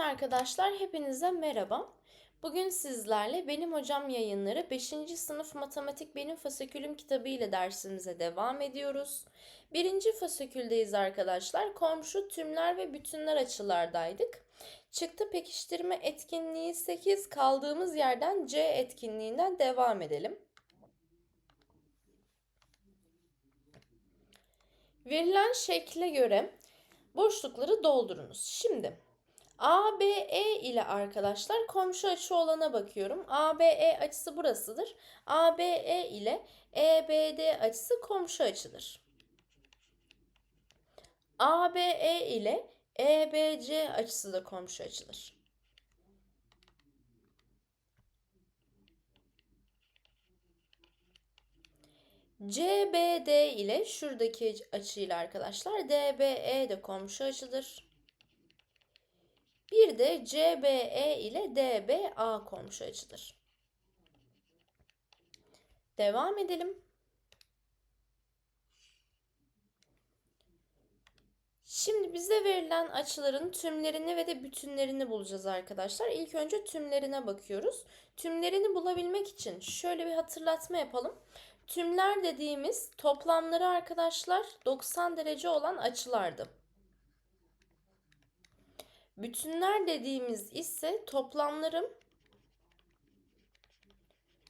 arkadaşlar, hepinize merhaba. Bugün sizlerle Benim Hocam yayınları 5. sınıf matematik benim fasikülüm kitabı ile dersimize devam ediyoruz. Birinci fasiküldeyiz arkadaşlar. Komşu, tümler ve bütünler açılardaydık. Çıktı pekiştirme etkinliği 8 kaldığımız yerden C etkinliğinden devam edelim. Verilen şekle göre boşlukları doldurunuz. Şimdi ABE ile arkadaşlar komşu açı olana bakıyorum. ABE açısı burasıdır. ABE ile EBD açısı komşu açıdır. ABE ile EBC açısı da komşu açıdır. CBD ile şuradaki açıyla arkadaşlar DBE de komşu açıdır. Bir de CBE ile DBA komşu açıdır. Devam edelim. Şimdi bize verilen açıların tümlerini ve de bütünlerini bulacağız arkadaşlar. İlk önce tümlerine bakıyoruz. Tümlerini bulabilmek için şöyle bir hatırlatma yapalım. Tümler dediğimiz toplamları arkadaşlar 90 derece olan açılardı. Bütünler dediğimiz ise toplamlarım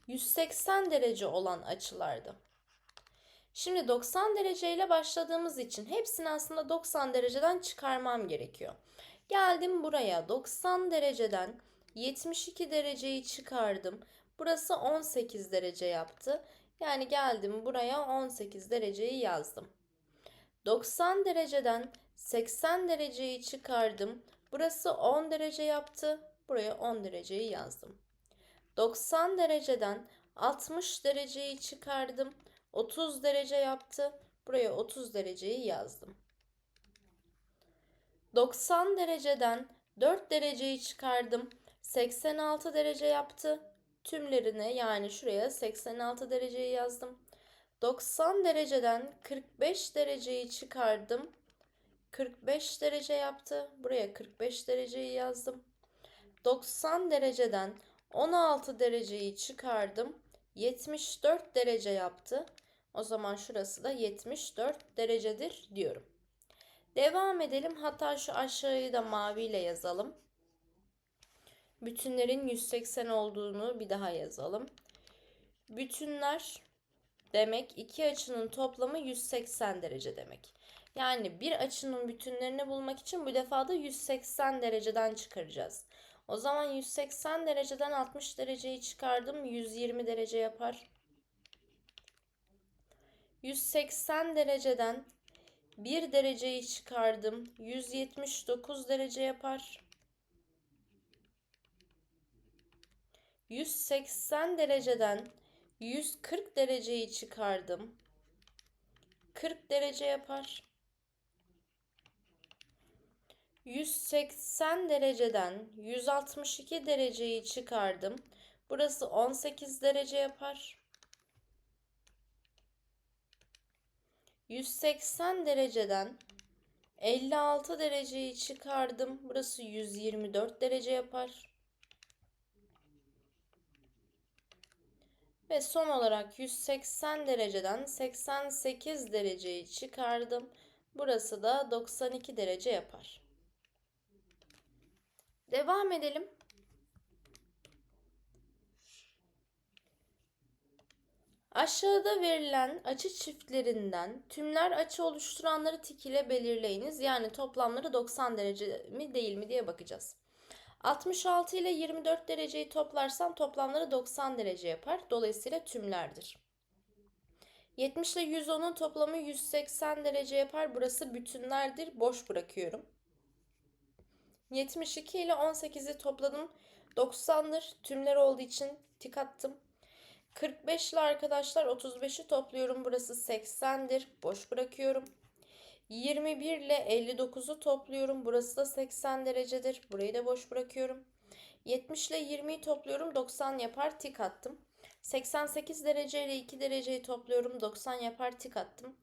180 derece olan açılardı. Şimdi 90 derece ile başladığımız için hepsini aslında 90 dereceden çıkarmam gerekiyor. Geldim buraya 90 dereceden 72 dereceyi çıkardım. Burası 18 derece yaptı. Yani geldim buraya 18 dereceyi yazdım. 90 dereceden 80 dereceyi çıkardım. Burası 10 derece yaptı. Buraya 10 dereceyi yazdım. 90 dereceden 60 dereceyi çıkardım. 30 derece yaptı. Buraya 30 dereceyi yazdım. 90 dereceden 4 dereceyi çıkardım. 86 derece yaptı. Tümlerine yani şuraya 86 dereceyi yazdım. 90 dereceden 45 dereceyi çıkardım. 45 derece yaptı. Buraya 45 dereceyi yazdım. 90 dereceden 16 dereceyi çıkardım. 74 derece yaptı. O zaman şurası da 74 derecedir diyorum. Devam edelim. Hatta şu aşağıyı da maviyle yazalım. Bütünlerin 180 olduğunu bir daha yazalım. Bütünler demek iki açının toplamı 180 derece demek. Yani bir açının bütünlerini bulmak için bu defa da 180 dereceden çıkaracağız. O zaman 180 dereceden 60 dereceyi çıkardım. 120 derece yapar. 180 dereceden 1 dereceyi çıkardım. 179 derece yapar. 180 dereceden 140 dereceyi çıkardım. 40 derece yapar. 180 dereceden 162 dereceyi çıkardım. Burası 18 derece yapar. 180 dereceden 56 dereceyi çıkardım. Burası 124 derece yapar. Ve son olarak 180 dereceden 88 dereceyi çıkardım. Burası da 92 derece yapar. Devam edelim. Aşağıda verilen açı çiftlerinden tümler açı oluşturanları tik ile belirleyiniz. Yani toplamları 90 derece mi değil mi diye bakacağız. 66 ile 24 dereceyi toplarsam toplamları 90 derece yapar. Dolayısıyla tümlerdir. 70 ile 110'un toplamı 180 derece yapar. Burası bütünlerdir. Boş bırakıyorum. 72 ile 18'i topladım. 90'dır. Tümler olduğu için tik attım. 45 ile arkadaşlar 35'i topluyorum. Burası 80'dir. Boş bırakıyorum. 21 ile 59'u topluyorum. Burası da 80 derecedir. Burayı da boş bırakıyorum. 70 ile 20'yi topluyorum. 90 yapar. Tik attım. 88 derece ile 2 dereceyi topluyorum 90 yapar tik attım.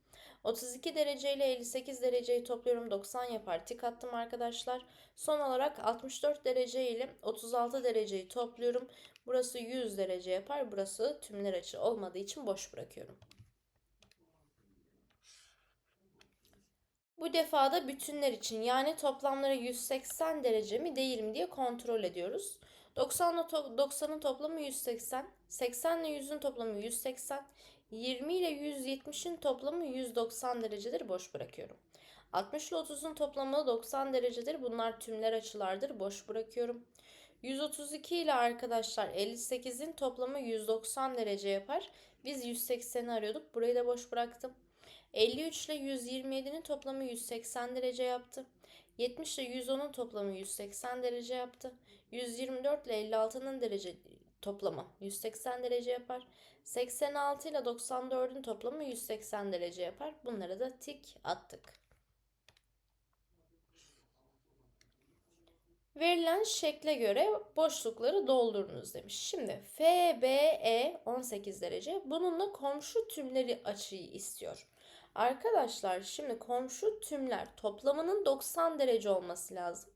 32 derece ile 58 dereceyi topluyorum 90 yapar tik attım arkadaşlar. Son olarak 64 derece ile 36 dereceyi topluyorum. Burası 100 derece yapar. Burası tümler açı olmadığı için boş bırakıyorum. Bu defada bütünler için yani toplamları 180 derece mi değil mi diye kontrol ediyoruz. 90 ile 90'ın toplamı 180, 80 ile 100'ün toplamı 180, 20 ile 170'in toplamı 190 derecedir boş bırakıyorum. 60 ile 30'un toplamı 90 derecedir. Bunlar tümler açılardır. Boş bırakıyorum. 132 ile arkadaşlar 58'in toplamı 190 derece yapar. Biz 180'i arıyorduk. Burayı da boş bıraktım. 53 ile 127'nin toplamı 180 derece yaptı. 70 ile 110'un toplamı 180 derece yaptı. 124 ile 56'nın derece toplamı 180 derece yapar. 86 ile 94'ün toplamı 180 derece yapar. Bunlara da tik attık. Verilen şekle göre boşlukları doldurunuz demiş. Şimdi FBE 18 derece. Bununla komşu tümleri açıyı istiyor. Arkadaşlar şimdi komşu tümler toplamının 90 derece olması lazım.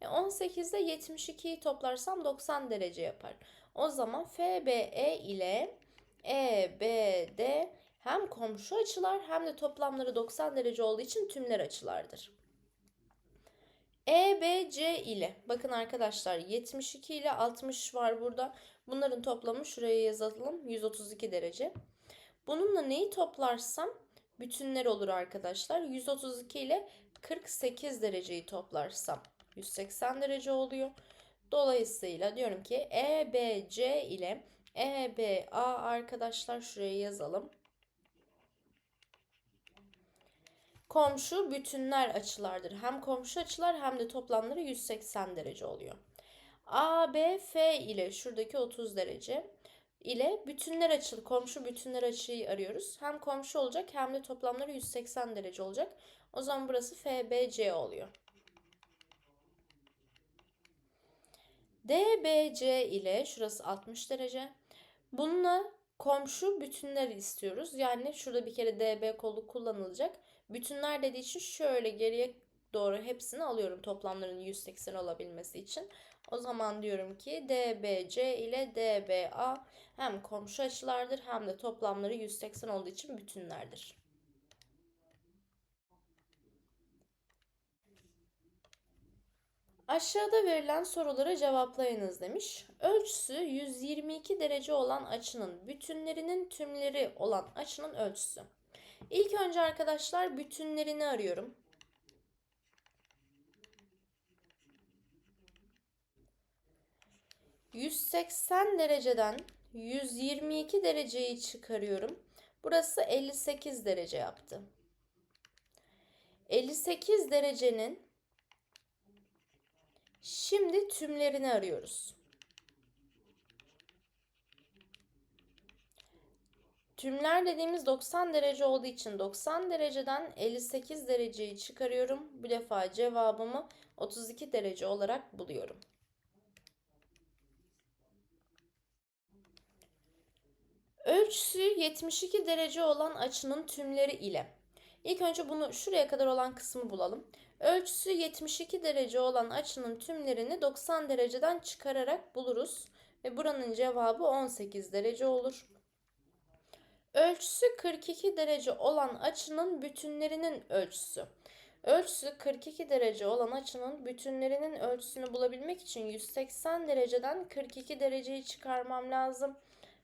E 18'de 72'yi toplarsam 90 derece yapar. O zaman FBE ile EBD hem komşu açılar hem de toplamları 90 derece olduğu için tümler açılardır. EBC ile bakın arkadaşlar 72 ile 60 var burada. Bunların toplamı şuraya yazalım 132 derece. Bununla neyi toplarsam bütünler olur arkadaşlar. 132 ile 48 dereceyi toplarsam 180 derece oluyor. Dolayısıyla diyorum ki EBC ile EBA arkadaşlar şuraya yazalım. Komşu bütünler açılardır. Hem komşu açılar hem de toplamları 180 derece oluyor. ABF ile şuradaki 30 derece ile bütünler açılı, komşu bütünler açıyı arıyoruz. Hem komşu olacak hem de toplamları 180 derece olacak. O zaman burası FBC oluyor. DBC ile şurası 60 derece. Bununla komşu bütünler istiyoruz. Yani şurada bir kere DB kolu kullanılacak. Bütünler dediği için şöyle geriye doğru hepsini alıyorum toplamların 180 olabilmesi için. O zaman diyorum ki DBC ile DBA hem komşu açılardır hem de toplamları 180 olduğu için bütünlerdir. Aşağıda verilen soruları cevaplayınız demiş. Ölçüsü 122 derece olan açının bütünlerinin tümleri olan açının ölçüsü. İlk önce arkadaşlar bütünlerini arıyorum. ...180 dereceden 122 dereceyi çıkarıyorum. Burası 58 derece yaptı. 58 derecenin şimdi tümlerini arıyoruz. Tümler dediğimiz 90 derece olduğu için 90 dereceden 58 dereceyi çıkarıyorum. Bu defa cevabımı 32 derece olarak buluyorum. Ölçüsü 72 derece olan açının tümleri ile. İlk önce bunu şuraya kadar olan kısmı bulalım. Ölçüsü 72 derece olan açının tümlerini 90 dereceden çıkararak buluruz. Ve buranın cevabı 18 derece olur. Ölçüsü 42 derece olan açının bütünlerinin ölçüsü. Ölçüsü 42 derece olan açının bütünlerinin ölçüsünü bulabilmek için 180 dereceden 42 dereceyi çıkarmam lazım.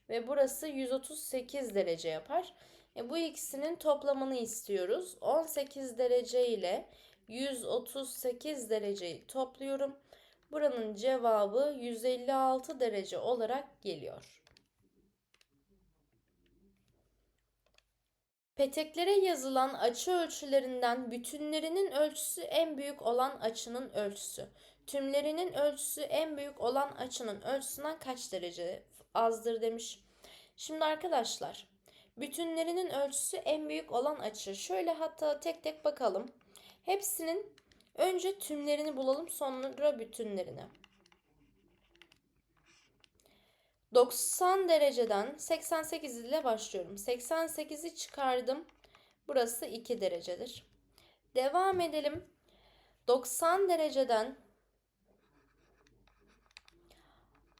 Ve burası 138 derece yapar. E bu ikisinin toplamını istiyoruz. 18 derece ile 138 dereceyi topluyorum. Buranın cevabı 156 derece olarak geliyor. Peteklere yazılan açı ölçülerinden bütünlerinin ölçüsü en büyük olan açının ölçüsü. Tümlerinin ölçüsü en büyük olan açının ölçüsünden kaç derece azdır demiş. Şimdi arkadaşlar bütünlerinin ölçüsü en büyük olan açı. Şöyle hatta tek tek bakalım. Hepsinin önce tümlerini bulalım sonra bütünlerini. 90 dereceden 88 ile başlıyorum. 88'i çıkardım. Burası 2 derecedir. Devam edelim. 90 dereceden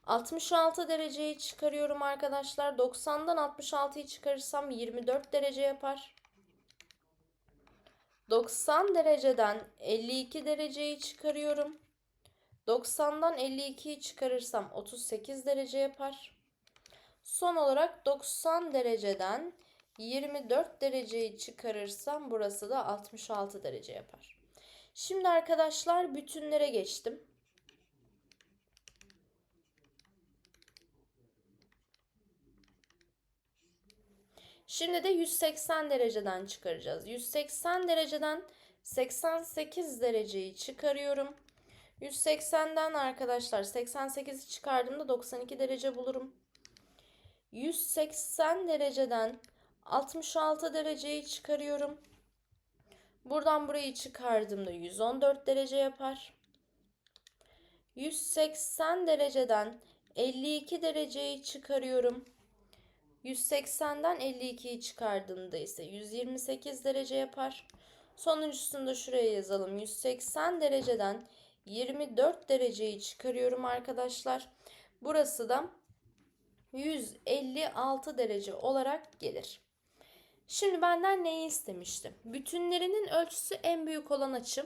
66 dereceyi çıkarıyorum arkadaşlar. 90'dan 66'yı çıkarırsam 24 derece yapar. 90 dereceden 52 dereceyi çıkarıyorum. 90'dan 52'yi çıkarırsam 38 derece yapar. Son olarak 90 dereceden 24 dereceyi çıkarırsam burası da 66 derece yapar. Şimdi arkadaşlar bütünlere geçtim. Şimdi de 180 dereceden çıkaracağız. 180 dereceden 88 dereceyi çıkarıyorum. 180'den arkadaşlar 88'i çıkardığımda 92 derece bulurum. 180 dereceden 66 dereceyi çıkarıyorum. Buradan burayı çıkardığımda 114 derece yapar. 180 dereceden 52 dereceyi çıkarıyorum. 180'den 52'yi çıkardığımda ise 128 derece yapar. Sonuncusunu da şuraya yazalım. 180 dereceden 24 dereceyi çıkarıyorum arkadaşlar. Burası da 156 derece olarak gelir. Şimdi benden neyi istemişti? Bütünlerinin ölçüsü en büyük olan açı.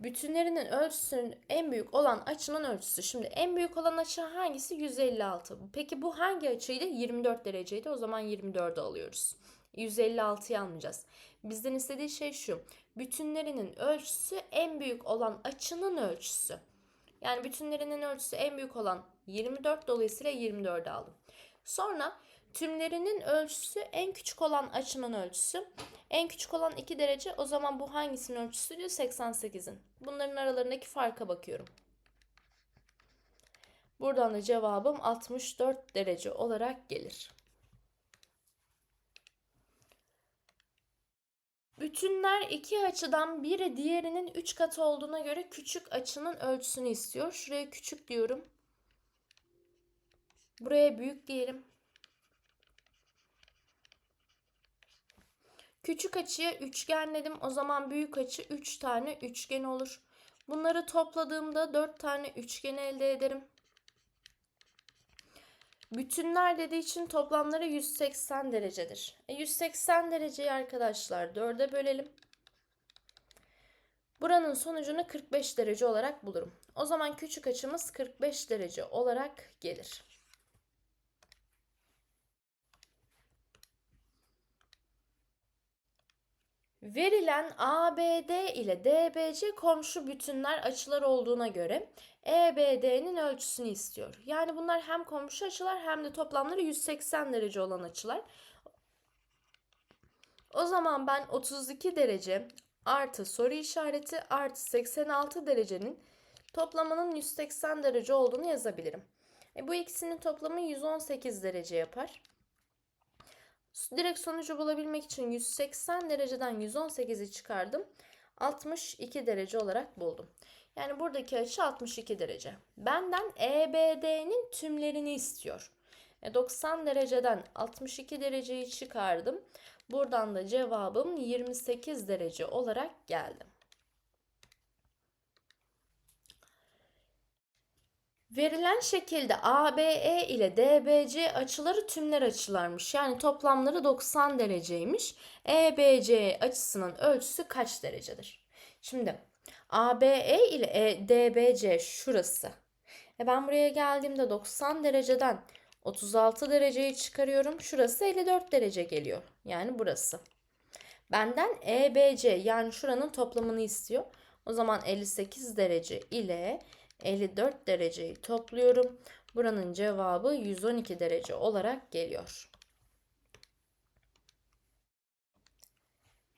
Bütünlerinin ölçüsünün en büyük olan açının ölçüsü. Şimdi en büyük olan açı hangisi? 156. Peki bu hangi açıydı? 24 dereceydi. O zaman 24'ü alıyoruz. 156'yı almayacağız. Bizden istediği şey şu. Bütünlerinin ölçüsü en büyük olan açının ölçüsü. Yani bütünlerinin ölçüsü en büyük olan 24 dolayısıyla 24'ü aldım. Sonra tümlerinin ölçüsü en küçük olan açının ölçüsü. En küçük olan 2 derece o zaman bu hangisinin ölçüsü diyor? 88'in. Bunların aralarındaki farka bakıyorum. Buradan da cevabım 64 derece olarak gelir. Bütünler iki açıdan biri diğerinin 3 katı olduğuna göre küçük açının ölçüsünü istiyor. Şuraya küçük diyorum. Buraya büyük diyelim. Küçük açıya üçgenledim. O zaman büyük açı 3 tane üçgen olur. Bunları topladığımda 4 tane üçgen elde ederim. Bütünler dediği için toplamları 180 derecedir. E 180 dereceyi arkadaşlar 4'e bölelim. Buranın sonucunu 45 derece olarak bulurum. O zaman küçük açımız 45 derece olarak gelir. Verilen ABD ile DBC komşu bütünler açılar olduğuna göre EBD'nin ölçüsünü istiyor. Yani bunlar hem komşu açılar hem de toplamları 180 derece olan açılar. O zaman ben 32 derece artı soru işareti artı 86 derecenin toplamının 180 derece olduğunu yazabilirim. E bu ikisinin toplamı 118 derece yapar. Direkt sonucu bulabilmek için 180 dereceden 118'i çıkardım. 62 derece olarak buldum. Yani buradaki açı 62 derece. Benden EBD'nin tümlerini istiyor. E 90 dereceden 62 dereceyi çıkardım. Buradan da cevabım 28 derece olarak geldi. Verilen şekilde ABE ile DBC açıları tümler açılarmış. Yani toplamları 90 dereceymiş. EBC açısının ölçüsü kaç derecedir? Şimdi ABE ile e, DBC şurası. E ben buraya geldiğimde 90 dereceden 36 dereceyi çıkarıyorum. Şurası 54 derece geliyor. Yani burası. Benden EBC yani şuranın toplamını istiyor. O zaman 58 derece ile 54 dereceyi topluyorum. Buranın cevabı 112 derece olarak geliyor.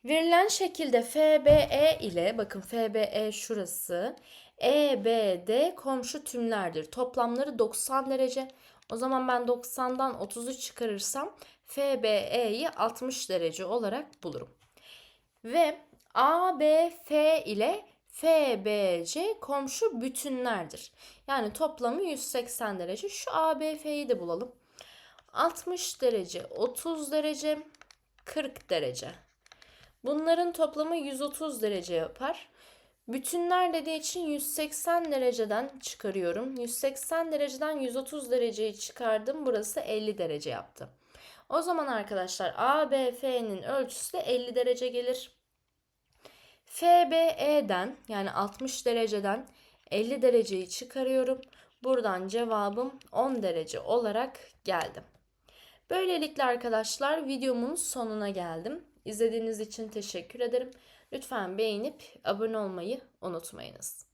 Verilen şekilde FBE ile bakın FBE şurası EBD komşu tümlerdir. Toplamları 90 derece. O zaman ben 90'dan 30'u çıkarırsam FBE'yi 60 derece olarak bulurum. Ve ABF ile FBC komşu bütünlerdir. Yani toplamı 180 derece. Şu ABF'yi de bulalım. 60 derece, 30 derece, 40 derece. Bunların toplamı 130 derece yapar. Bütünler dediği için 180 dereceden çıkarıyorum. 180 dereceden 130 dereceyi çıkardım. Burası 50 derece yaptı. O zaman arkadaşlar ABF'nin ölçüsü de 50 derece gelir. FBE'den yani 60 dereceden 50 dereceyi çıkarıyorum. Buradan cevabım 10 derece olarak geldi. Böylelikle arkadaşlar videomun sonuna geldim. İzlediğiniz için teşekkür ederim. Lütfen beğenip abone olmayı unutmayınız.